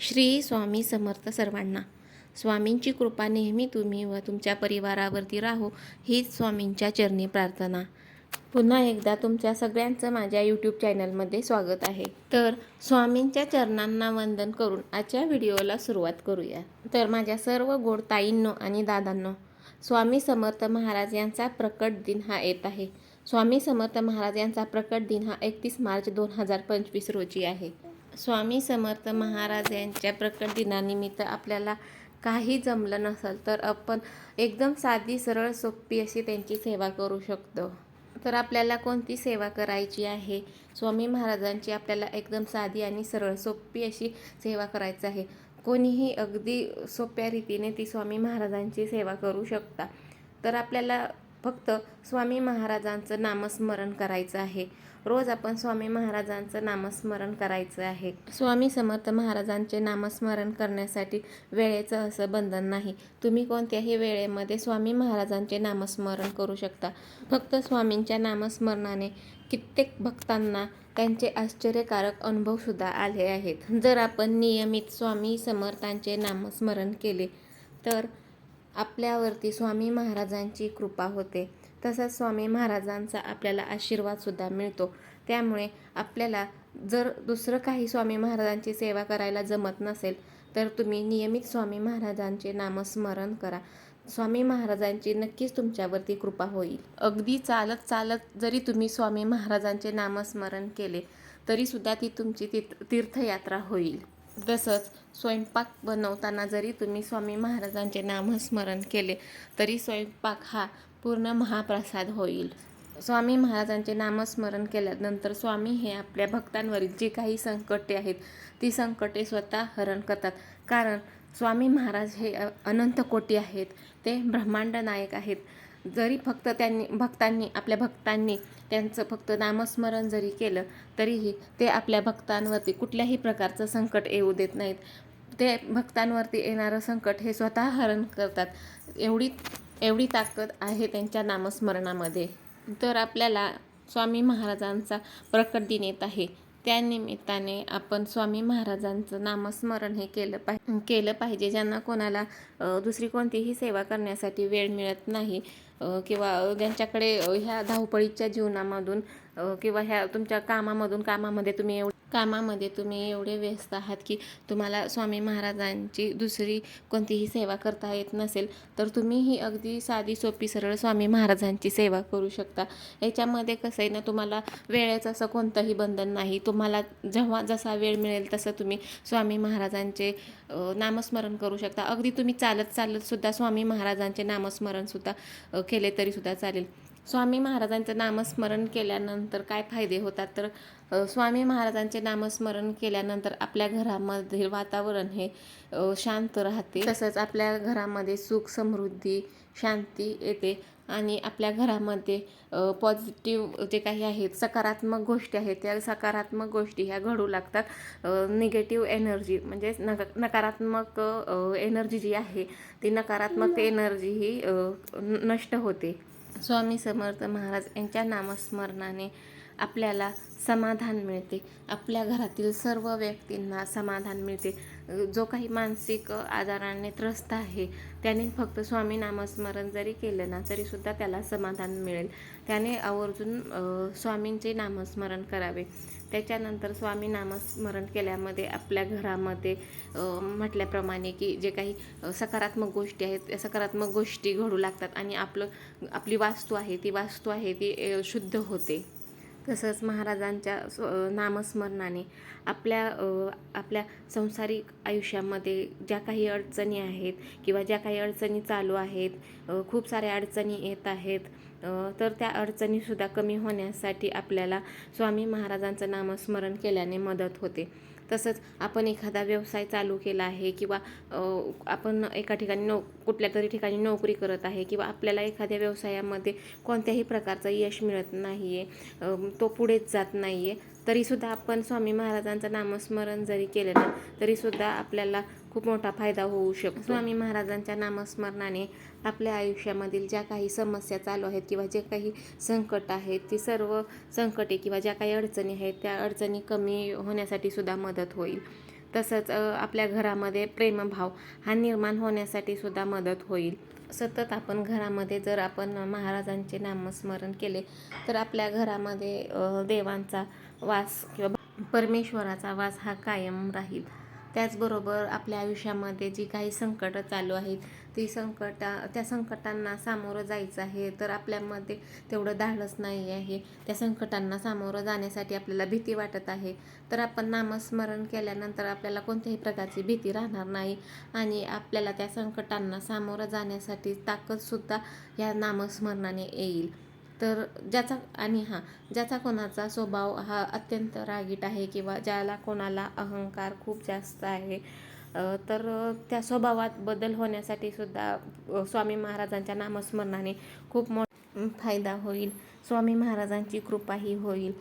श्री स्वामी समर्थ सर्वांना. स्वामींची कृपा नेहमी तुम्ही व तुमच्या परिवारावरती राहो हीच स्वामींच्या चरणी प्रार्थना. पुन्हा एकदा तुमच्या सगळ्यांचं माझ्या यूट्यूब चॅनलमध्ये स्वागत आहे. तर स्वामींच्या चरणांना वंदन करून आजच्या व्हिडिओला सुरुवात करूया. तर माझ्या सर्व गोड ताईंनो आणि दादांनो स्वामी समर्थ महाराज यांचा प्रकट दिन हा येत आहे. स्वामी समर्थ महाराज यांचा प्रकट दिन हा एकतीस मार्च दोन हजार पंचवीस रोजी आहे. स्वामी समर्थ महाराज यांच्या प्रकट दिनानिमित्त आपल्याला काही जमलं नसेल तर आपण एकदम साधी सरळ सोपी अशी त्यांची सेवा करू शकतो. तर आपल्याला कोणती सेवा करायची आहे? स्वामी महाराजांची आपल्याला एकदम साधी आणि सरळ सोपी अशी सेवा करायची आहे. कोणीही अगदी सोप्या रीतीने ती स्वामी महाराजांची सेवा करू शकता. तर आपल्याला फक्त स्वामी महाराजांचं नामस्मरण करायचं आहे. रोज आपण स्वामी महाराजांचं नामस्मरण करायचं आहे. स्वामी समर्थ महाराजांचे नामस्मरण करण्यासाठी वेळेचं असं बंधन नाही. तुम्ही कोणत्याही वेळेमध्ये स्वामी महाराजांचे नामस्मरण करू शकता. फक्त स्वामींच्या नामस्मरणाने कित्येक भक्तांना त्यांचे आश्चर्यकारक अनुभवसुद्धा आले आहेत. जर आपण नियमित स्वामी समर्थांचे नामस्मरण केले तर आपल्यावरती स्वामी महाराजांची कृपा होते. तसंच स्वामी महाराजांचा आपल्याला आशीर्वादसुद्धा मिळतो. त्यामुळे आपल्याला जर दुसरं काही स्वामी महाराजांची सेवा करायला जमत नसेल तर तुम्ही नियमित स्वामी महाराजांचे नामस्मरण करा. स्वामी महाराजांची नक्कीच तुमच्यावरती कृपा होईल. अगदी चालत चालत जरी तुम्ही स्वामी महाराजांचे नामस्मरण केले तरीसुद्धा ती तुमची तीर्थ तीर्थयात्रा होईल. तसंच स्वयंपाक बनवताना जरी तुम्ही स्वामी महाराजांचे नामस्मरण केले तरी स्वयंपाक हा पूर्ण महाप्रसाद होईल. स्वामी महाराजांचे नामस्मरण केल्यानंतर स्वामी हे आपल्या भक्तांवरील जी काही संकटे आहेत ती संकटे स्वतः हरण करतात. कारण स्वामी महाराज हे अ- अनंत कोटी आहेत. ते ब्रह्मांड नायक आहेत. जरी फक्त त्यांनी भक्तांनी आपल्या भक्तांनी त्यांचं फक्त नामस्मरण जरी केलं तरीही ते आपल्या भक्तांवरती कुठल्याही प्रकारचं संकट येऊ देत नाहीत. ते भक्तांवरती येणारं संकट हे स्वतः हरण करतात. एवढी एवढी ताकद आहे त्यांच्या नामस्मरणामध्ये. तर आपल्याला स्वामी महाराजांचा प्रकट दिन येत आहे. त्यानिमित्ताने आपण स्वामी महाराजांचं नामस्मरण हे केलं पाहि केलं पाहिजे ज्यांना कोणाला दुसरी कोणतीही सेवा करण्यासाठी वेळ मिळत नाही किंवा ज्यांच्याकडे ह्या धावपळीच्या जीवनामधून किंवा ह्या तुमच्या कामामधून कामामध्ये तुम्ही एवढं कामामध्ये तुम्ही एवढे व्यस्त आहात की तुम्हाला स्वामी महाराजांची दुसरी कोणतीही सेवा करता येत नसेल तर तुम्ही ही अगदी साधी सोपी सरळ स्वामी महाराजांची सेवा करू शकता. याच्यामध्ये कसं आहे ना तुम्हाला वेळेचं असं कोणतंही बंधन नाही. तुम्हाला जेव्हा जसा वेळ मिळेल तसं तुम्ही स्वामी महाराजांचे नामस्मरण करू शकता. अगदी तुम्ही चालत चालतसुद्धा स्वामी महाराजांचे नामस्मरणसुद्धा केले तरीसुद्धा चालेल. स्वामी महाराजांचं नामस्मरण केल्यानंतर काय फायदे होतात? तर स्वामी महाराजांचे नामस्मरण केल्यानंतर आपल्या घरामधील वातावरण हे शांत राहते. तसंच आपल्या घरामध्ये सुख समृद्धी शांती येते आणि आपल्या घरामध्ये पॉझिटिव्ह जे काही आहेत सकारात्मक गोष्टी आहेत त्या सकारात्मक गोष्टी ह्या घडू लागतात. निगेटिव्ह एनर्जी म्हणजे नक नकारात्मक एनर्जी जी आहे ती नकारात्मक एनर्जी ही नष्ट होते. स्वामी समर्थ महाराज यांच्या नामस्मरणाने आपल्याला समाधान मिळते. आपल्या घरातील सर्व व्यक्तींना समाधान मिळते. जो काही मानसिक आजाराने त्रस्त आहे त्याने फक्त स्वामी नामस्मरण जरी केलं ना तरीसुद्धा त्याला समाधान मिळेल. त्याने आवर्जून स्वामींचे नामस्मरण करावे. त्याच्यानंतर स्वामी नामस्मरण केल्यामध्ये आपल्या घरामध्ये म्हटल्याप्रमाणे की जे काही सकारात्मक गोष्टी आहेत त्या सकारात्मक गोष्टी घडू लागतात आणि आपलं आपली वास्तू आहे ती वास्तू आहे ती शुद्ध होते. तसंच महाराजांच्या स्व नामस्मरणाने आपल्या आपल्या संसारिक आयुष्यामध्ये ज्या काही अडचणी आहेत किंवा ज्या काही अडचणी चालू आहेत खूप साऱ्या अडचणी येत आहेत तर त्या अडचणीसुद्धा कमी होण्यासाठी आपल्याला स्वामी महाराजांचं नामस्मरण केल्याने मदत होते. तसंच आपण एखादा व्यवसाय चालू केला आहे किंवा आपण एका ठिकाणी नो कुठल्या तरी ठिकाणी नोकरी करत आहे किंवा आपल्याला एखाद्या व्यवसायामध्ये कोणत्याही प्रकारचं यश मिळत नाही आहे तो पुढेच जात नाही आहे तरीसुद्धा आपण स्वामी महाराजांचं नामस्मरण जरी केलं ना तरीसुद्धा आपल्याला खूप मोठा फायदा होऊ शकतो. स्वामी महाराजांच्या नामस्मरणाने आपल्या आयुष्यामधील ज्या काही समस्या चालू आहेत किंवा जे काही संकट आहेत ती सर्व संकटे किंवा ज्या काही अडचणी आहेत त्या अडचणी कमी होण्यासाठी सुद्धा मदत होईल. तसंच आपल्या घरामध्ये प्रेमभाव हा निर्माण होण्यासाठी सुद्धा मदत होईल. सतत आपण घरामध्ये जर आपण महाराजांचे नामस्मरण केले तर आपल्या घरामध्ये देवांचा वास किंवा परमेश्वराचा वास हा कायम राहील. त्याचबरोबर आपल्या आयुष्यामध्ये जी काही संकटं चालू आहेत ती संकटा त्या संकटांना सामोरं जायचं आहे तर आपल्यामध्ये तेवढं धाडस नाही आहे. त्या संकटांना सामोरं जाण्यासाठी आपल्याला भीती वाटत आहे. तर आपण नामस्मरण केल्यानंतर आपल्याला कोणत्याही प्रकारची भीती राहणार नाही आणि आपल्याला त्या संकटांना सामोरं जाण्यासाठी ताकदसुद्धा या नामस्मरणाने येईल. तर ज्याचा आणि हां ज्याचा कोणाचा स्वभाव हा अत्यंत रागीट आहे किंवा ज्याला कोणाला अहंकार खूप जास्त आहे तर त्या स्वभावात बदल होण्यासाठी सुद्धा स्वामी महाराजांच्या नामस्मरणाने खूप मो फायदा होईल. स्वामी महाराजांची कृपाही होईल.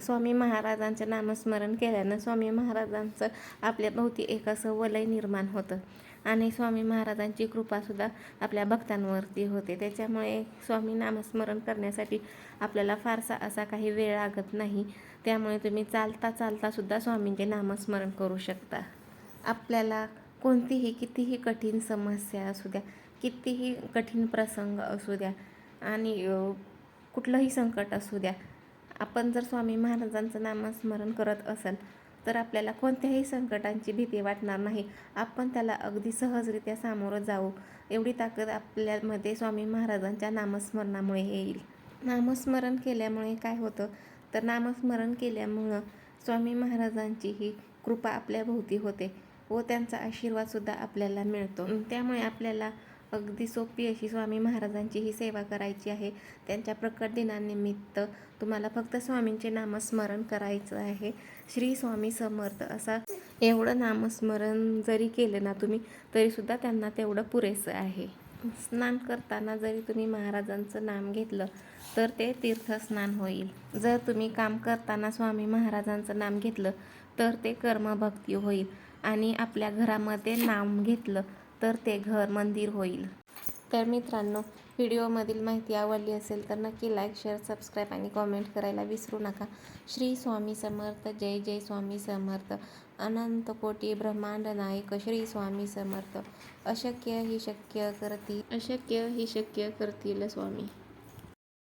स्वामी महाराजांचं नामस्मरण केल्यानं स्वामी महाराजांचं आपल्या भोवती एक असं वलय निर्माण होतं. आणि स्वामी महाराजांची कृपासुद्धा आपल्या भक्तांवरती होते. त्याच्यामुळे स्वामी नामस्मरण करण्यासाठी आपल्याला फारसा असा काही वेळ लागत नाही. त्यामुळे तुम्ही चालता चालतासुद्धा स्वामींचे नामस्मरण करू शकता. आपल्याला कोणतीही कितीही कठीण समस्या असू द्या कितीही कठीण प्रसंग असू द्या आणि कुठलंही संकट असू द्या आपण जर स्वामी महाराजांचं नामस्मरण करत असाल तर आपल्याला कोणत्याही संकटांची भीती वाटणार नाही. आपण त्याला अगदी सहजरित्या सामोरं जाऊ एवढी ताकद आपल्यामध्ये स्वामी महाराजांच्या नामस्मरणामुळे येईल. नामस्मरण केल्यामुळे काय होतं? तर नामस्मरण केल्यामुळं स्वामी महाराजांची ही कृपा आपल्या भोवती होते व त्यांचा आशीर्वादसुद्धा आपल्याला मिळतो. त्यामुळे आपल्याला अगदी सोपी अशी स्वामी महाराजांची ही सेवा करायची आहे. त्यांच्या प्रकट दिनानिमित्त तुम्हाला फक्त स्वामींचे नामस्मरण करायचं आहे. श्री स्वामी समर्थ असा एवढं नामस्मरण जरी केलं ना तुम्ही तरीसुद्धा त्यांना तेवढं पुरेसं आहे. स्नान करताना जरी तुम्ही महाराजांचं नाम घेतलं तर ते तीर्थस्नान होईल. जर तुम्ही काम करताना स्वामी महाराजांचं नाम घेतलं तर ते कर्मभक्ती होईल. आणि आपल्या घरामध्ये नाम घेतलं तर ते घर मंदिर होईल. तर मित्रांनो व्हिडिओमधील माहिती आवडली असेल तर नक्की लाईक शेअर सबस्क्राईब आणि कॉमेंट करायला विसरू नका. श्री स्वामी समर्थ जय जय स्वामी समर्थ. अनंत कोटी ब्रह्मांड नायक श्री स्वामी समर्थ. अशक्य ही शक्य करतील अशक्य ही शक्य करतील स्वामी.